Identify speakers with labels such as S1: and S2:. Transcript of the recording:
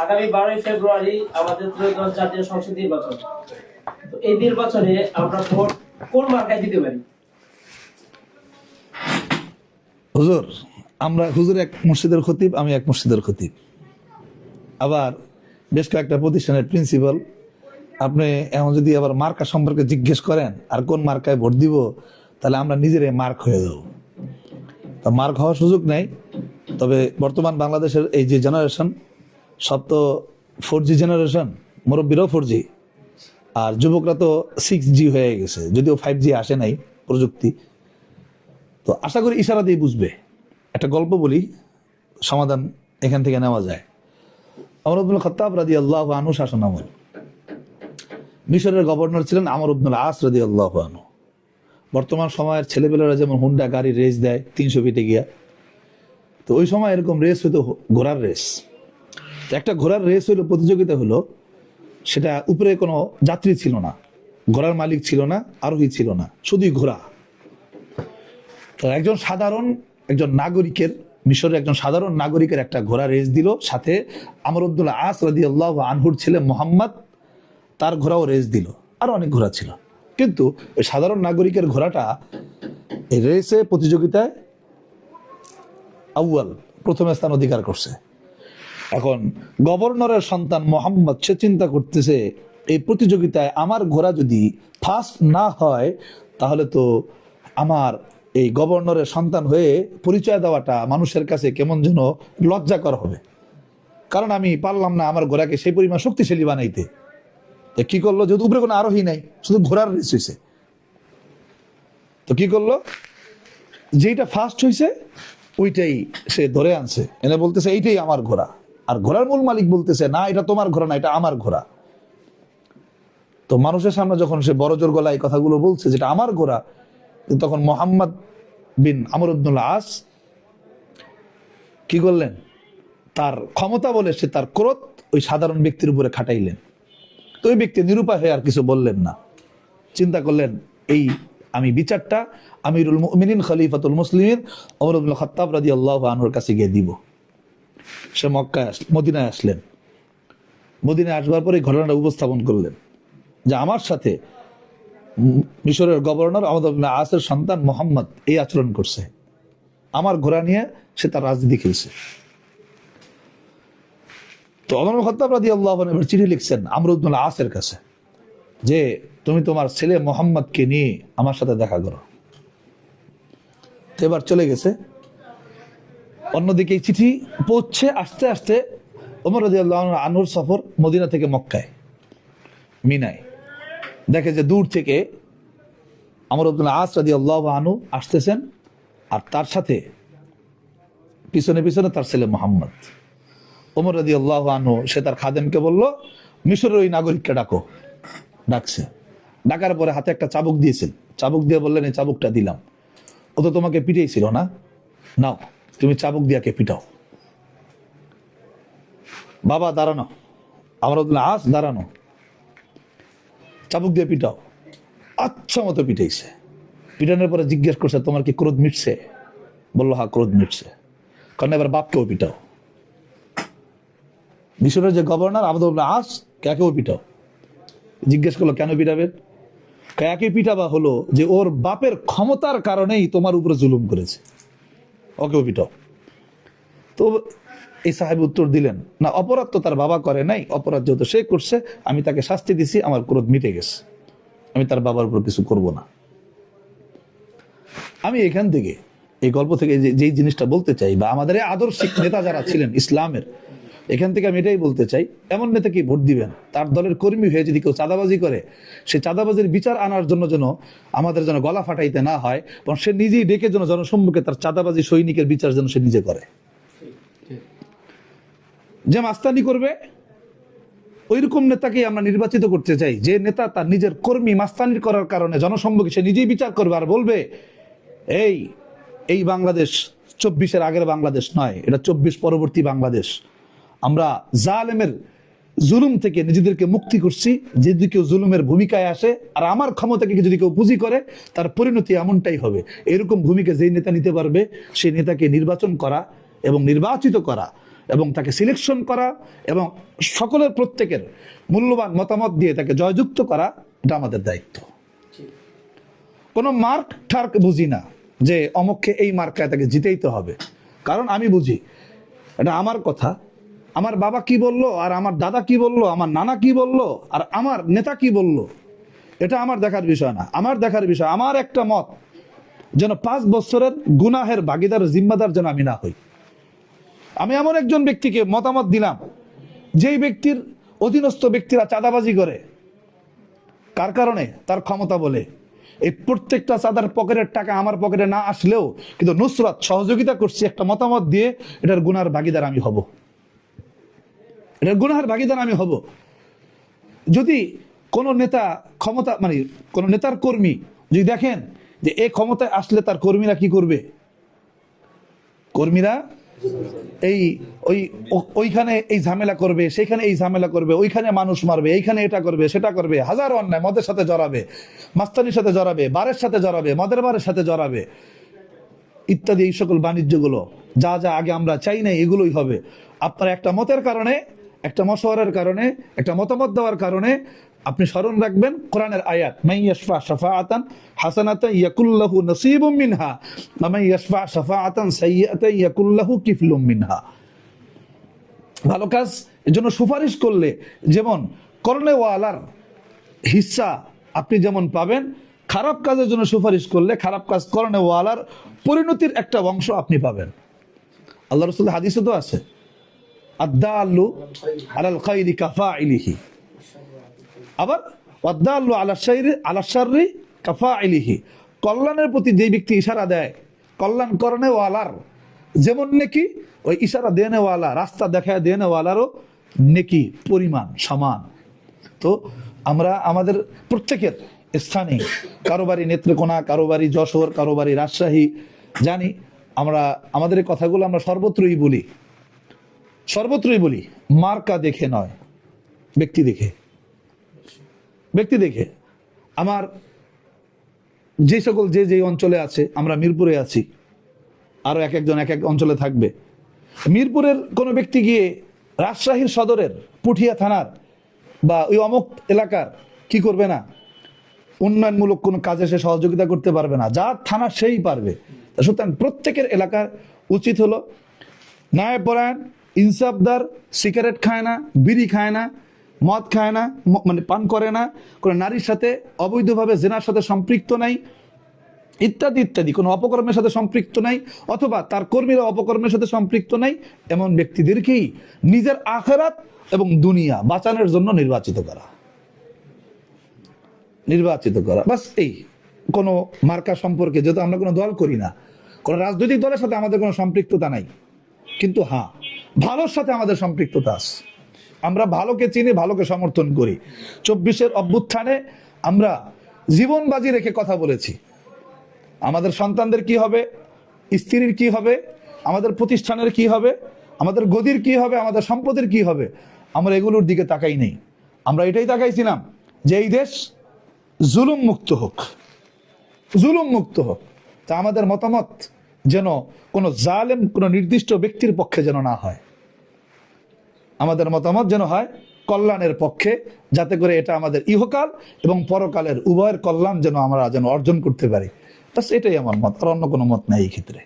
S1: আগামী বারোই ফেব্রুয়ারি আমাদের ত্রয়োদশ জাতীয় সংসদ নির্বাচন। তো এই নির্বাচনে আমরা ভোট কোন মার্কায় দিতে পারি?
S2: হুজুর, আমরা হুজুর এক মসজিদের খতিব, আমি এক মসজিদের খতিব। আবার বেশ কয়েকটা প্রতিষ্ঠানের প্রিন্সিপাল আপনি এমন যদি আবার মার্কা সম্পর্কে জিজ্ঞেস করেন, আর কোন মার্কায় ভোট দিব, তাহলে আমরা নিজেরাই মার্ক হয়ে যাব। তো মার্ক হওয়ার সুযোগ নেই, তবে বর্তমান বাংলাদেশের এই যে জেনারেশন সব তো ফোর জি জেনারেশন মুরব্বীরাও ফোর জি আর যুবকরা তো সিক্স জি হয়ে গেছে, যদিও ফাইভ জি আসে নাই প্রযুক্তি। তো আশা করি ইশারা দিয়ে বুঝবে। একটা গল্প বলি, সমাধান এখান থেকে নেওয়া যায়। আমর আব্দুল খত্তাব রাদি আল্লাহ আনু শাসন আমল মিশরের গভর্নর ছিলেন আমর আব্দুল আস রাদি আল্লাহ আনু বর্তমান সময়ের ছেলেপেলেরা যেমন হুন্ডা গাড়ি রেস দেয়, তিনশো ফিটে গিয়া। তো ওই সময় এরকম রেস হইতো ঘোড়ার রেস একটা ঘোড়ার রেস হইল, প্রতিযোগিতা হলো সেটা উপরে কোনো যাত্রী ছিল না। ঘোড়ার মালিক ছিল না, আরোহী ছিল না, শুধুই ঘোড়া। তো একজন সাধারণ, একজন নাগরিকের, মিশরের একজন সাধারণ নাগরিকের একটা ঘোড়া রেস দিল, সাথে আমরুদ্দুল্লাহ আস রাদি আল্লাহ আনহুর ছেলে মোহাম্মদ, তার ঘোড়াও রেস দিল। আর অনেক ঘোড়া ছিল। কিন্তু ওই সাধারণ নাগরিকের ঘোড়াটা রেসে প্রতিযোগিতায় আউয়াল, প্রথম স্থান অধিকার করছে। এখন গভর্নরের সন্তান মোহাম্মদ, সে চিন্তা করতেছে, এই প্রতিযোগিতায় আমার ঘোড়া যদি ফার্স্ট না হয়, তাহলে তো আমার এই গভর্নরের সন্তান হয়ে পরিচয় দেওয়াটা মানুষের কাছে কেমন যেন লজ্জাকর হবে। কারণ আমি পারলাম না আমার ঘোড়াকে সেই পরিমাণ শক্তিশালী বানাইতে। তো কি করল? যেহেতু উপরে কোনো আরোহী নাই, শুধু ঘোড়ার রেস হয়েছে তো কি করল? যেইটা ফার্স্ট হয়েছে ওইটাই সে ধরে আনছে। এনে বলতেছে, এইটাই আমার ঘোড়া। আর ঘোড়ার মূল মালিক বলতেছে, না, এটা তোমার ঘোড়া না, এটা আমার ঘোড়া। তো মানুষের সামনে যখন সে বড় জোর গলায় কথাগুলো বলছে, যেটা আমার ঘোড়া তখন মোহাম্মদ বিন আমর আস কি করলেন? তার ক্ষমতা বলে সে তার ক্রোধ ওই সাধারণ ব্যক্তির উপরে খাটাইলেন। তো ওই ব্যক্তি নিরুপায় হয়ে আর কিছু বললেন না। চিন্তা করলেন, এই আমি বিচারটা আমিরুল মুমিনিন খলিফাতুল মুসলিমিন অমর আব্দুল খত্তাব রাদি আল্লাহ আনহুর কাছে গিয়ে দিব। সে মক্কায় আস, মদিনায় আসলেন। মদিনায় আসবার পরে ঘটনাটা উপস্থাপন করলেন যে আমার সাথে মিশরের গভর্নর আব্দুল আসের সন্তান মোহাম্মদ এই আচরণ করছে। আমার ঘোড়া নিয়ে সে তার রাজনীতি খেলছে। তো অমর খত্তাব আল্লাহ এবার চিঠি লিখছেন আমরুদ্দুল আসের কাছে যে, তুমি তোমার ছেলে মোহাম্মদকে নিয়ে আমার সাথে দেখা করো। এবার চলে গেছে অন্যদিকে চিঠি পৌঁছছে আস্তে আস্তে ওমর রাজি আল্লাহ আনুর সফর মদিনা থেকে মক্কায়, মিনায়। দেখে যে দূর থেকে আমর আব্দুল্লাহ আস রাজি আল্লাহ আনু আসতেছেন আর তার সাথে পিছনে পিছনে তার ছেলে মোহাম্মদ। ওমর রাজি আল্লাহ আনু সে তার খাদেমকে বলল, মিশরের ওই নাগরিককে ডাকো। ডাকছে। ডাকার পরে হাতে একটা চাবুক দিয়েছেন চাবুক দিয়ে বললেন, এই চাবুকটা দিলাম। ও তো তোমাকে পিটেইছিল না? নাও। তুমি চাবুক দিয়াকে পিটাও। বাবা, দাঁড়ানো। আমার আস, দাঁড়ানো। চাবুক দিয়ে পিটাও। আচ্ছা মতো পিটাইছে। পিটানোর পরে জিজ্ঞেস করছে, তোমার কি ক্রোধ মিটছে? বলল হা ক্রোধ মিটছে। কারণ এবার বাপকেও পিটাও। মিশরের যে গভর্নর আবদুল্লাহ আস, কাকেও পিটাও। জিজ্ঞেস করল, কেন পিটাবেন কাকে পিটাবা হলো যে ওর বাপের ক্ষমতার কারণেই তোমার উপরে জুলুম করেছে। ওকেও তো এই সাহেব উত্তর দিলেন, না, অপরাধ তো তার বাবা করে নাই, অপরাধ যেহেতু সে করছে, আমি তাকে শাস্তি দিছি, আমার ক্রোধ মিটে গেছে। আমি তার বাবার উপর কিছু করব না। আমি এখান থেকে, এই গল্প থেকে যেই জিনিসটা বলতে চাই, বা আমাদের আদর্শিক নেতা যারা ছিলেন, ইসলামের এখান থেকে আমি এটাই বলতে চাই, এমন নেতাকে ভোট দিবেন, তার দলের কর্মী হয়ে যদি কেউ চাঁদাবাজি করে, সে চাঁদাবাজির বিচার আনার জন্য যেন আমাদের যেন গলা ফাটাইতে না হয়, এবং সে নিজেই ডেকে যেন জনসম্মুখে তার চাঁদাবাজি সৈনিকের বিচার যেন সে নিজে করে। যে মাস্তানি করবে, ওইরকম নেতাকে আমরা নির্বাচিত করতে চাই, যে নেতা তার নিজের কর্মী মাস্তানির করার কারণে জনসম্মুখে সে নিজেই বিচার করবে আর বলবে, এই এই বাংলাদেশ চব্বিশের আগের বাংলাদেশ নয়, এটা চব্বিশ পরবর্তী বাংলাদেশ। আমরা জালেমের জুলুম থেকে নিজেদেরকে মুক্তি করছি যদি কেউ জুলুমের ভূমিকায় আসে, আর আমার ক্ষমতাকে যদি কেউ পুঁজি করে, তার পরিণতি এমনটাই হবে। এরকম ভূমিকা যেই নেতা নিতে পারবে সেই নেতাকে নির্বাচন করা এবং নির্বাচিত করা এবং তাকে সিলেকশন করা এবং সকলের প্রত্যেকের মূল্যবান মতামত দিয়ে তাকে জয়যুক্ত করা, এটা আমাদের দায়িত্ব। কোনো মার্ক ঠার্ক বুঝি না যে অমুককে এই মার্কায় তাকে জিতেইতে হবে। কারণ আমি বুঝি, এটা আমার কথা আমার বাবা কি বলল? আর আমার দাদা কি বলল? আমার নানা কি বলল? আর আমার নেতা কি বলল? এটা আমার দেখার বিষয় না। আমার দেখার বিষয়, আমার একটা মত, যেন পাঁচ বছরের গুনাহের ভাগিদার জিম্মাদার যেন আমি না হই। আমি এমন একজন ব্যক্তিকে মতামত দিলাম, যেই ব্যক্তির অধীনস্থ ব্যক্তিরা চাঁদাবাজি করে। কার কারণে? তার ক্ষমতা বলে। এই প্রত্যেকটা চাঁদার পকেটের টাকা আমার পকেটে না আসলেও কিন্তু নুসরত সহযোগিতা করছি একটা মতামত দিয়ে এটার গুনার ভাগিদার আমি হব। এটার গুনার ভাগিদার আমি হব। যদি কোন নেতা ক্ষমতা মানে কোন নেতার কর্মী যদি দেখেন যে এই ক্ষমতায় আসলে তার কর্মীরা কি করবে? কর্মীরা এই ওই ওইখানে এই ঝামেলা করবে, সেখানে এই ঝামেলা করবে, ওইখানে মানুষ মারবে, এইখানে এটা করবে, সেটা করবে, হাজারো অন্যায়, মদের সাথে জড়াবে, মাস্তানির সাথে জড়াবে, বারের সাথে জড়াবে, মদের বারের সাথে জড়াবে, ইত্যাদি এই সকল বাণিজ্যগুলো যা যা আগে আমরা চাই না এগুলোই হবে। আপনার একটা মতের কারণে একটা মশওয়ারের কারণে, একটা মতামত দেওয়ার কারণে আপনি স্মরণ রাখবেন কোরআনের আয়াত মাই ইয়াশফা শাফাআতান হাসানাতান ইয়াকুল্লাহু নসিবুম মিনহা মাই ইয়াশফা শাফাআতান সাইয়্যাতান ইয়াকুল্লাহু কিফলুম মিনহা। ভালো কাজ এর জন্য সুপারিশ করলে, যেমন করলে ওয়ালার হিস্সা আপনি যেমন পাবেন, খারাপ কাজের জন্য সুপারিশ করলে খারাপ কাজ করণে ওয়ালার পরিণতির একটা অংশ আপনি পাবেন। আল্লাহ রসুল হাদিসে তো আছে। কাফা আবার কাফা কল্যাণের প্রতি যে ব্যক্তি ইশারা দেয়, কল্যাণ করণে ওয়ালার যেমন নেকি, ওই ইশারা দেনে ওয়ালা রাস্তা দেখায় দেনে ওয়ালারও নেকি, পরিমাণ, সমান। তো আমরা, আমাদের প্রত্যেকের স্থানে কারোবারি নেত্রকোনা কারোবারি যশোর কারোবারি রাজশাহী, জানি, আমরা, আমাদের কথাগুলো আমরা সর্বত্রই বলি। সর্বত্রই বলি, মার্কা দেখে নয়, ব্যক্তি দেখে। ব্যক্তি দেখে। আমার যে সকল যে যে অঞ্চলে আছে, আমরা মিরপুরে আছি, আরও এক একজন এক এক অঞ্চলে থাকবে। মিরপুরের কোনো ব্যক্তি গিয়ে রাজশাহীর সদরের পুঠিয়া থানার বা ওই অমুক এলাকার কি করবে না? উন্নয়নমূলক কোনো কাজে সে সহযোগিতা করতে পারবে না। যার থানা সেই পারবে। সুতরাং প্রত্যেকের এলাকার উচিত হলো ন্যায়পরায়ণ ইনসাফদার সিগারেট খায় না, বিড়ি খায় না, মদ খায় না মানে পান করে না, কোনো নারীর সাথে অবৈধভাবে জেনার সাথে সম্পৃক্ত নাই, ইত্যাদি ইত্যাদি। কোনো অপকর্মের সাথে সম্পৃক্ত নাই, অথবা তার কর্মীরা অপকর্মের সাথে সম্পৃক্ত নাই, এমন ব্যক্তিদেরকেই নিজের আখেরাত এবং দুনিয়া বাঁচানোর জন্য নির্বাচিত করা। নির্বাচিত করা। বাস এই, কোনো মার্কা সম্পর্কে যেহেতু আমরা কোনো দল করি না, কোনো রাজনৈতিক দলের সাথে আমাদের কোনো সম্পৃক্ততা নাই। কিন্তু হ্যাঁ ভালোর সাথে আমাদের সম্পৃক্ততা আছে। আমরা ভালোকে চিনি, ভালোকে সমর্থন করি। চব্বিশের অভ্যুত্থানে আমরা জীবন বাজি রেখে কথা বলেছি। আমাদের সন্তানদের কি হবে? স্ত্রীর কি হবে? আমাদের প্রতিষ্ঠানের কি হবে? আমাদের গদির কি হবে? আমাদের সম্পদের কি হবে? আমরা এগুলোর দিকে তাকাই নেই। আমরা এটাই তাকাইছিলাম যে এই দেশ জুলুম মুক্ত হোক। জুলুম মুক্ত হোক। তা আমাদের মতামত যেন কোনো জালেম, কোনো নির্দিষ্ট ব্যক্তির পক্ষে যেন না হয়। আমাদের মতামত যেন হয় কল্যাণের পক্ষে, যাতে করে এটা আমাদের ইহকাল এবং পরকালের উভয়ের কল্যাণ যেন আমরা যেন অর্জন করতে পারি। বাস এটাই আমার মত, আর অন্য কোনো মত নাই এই ক্ষেত্রে।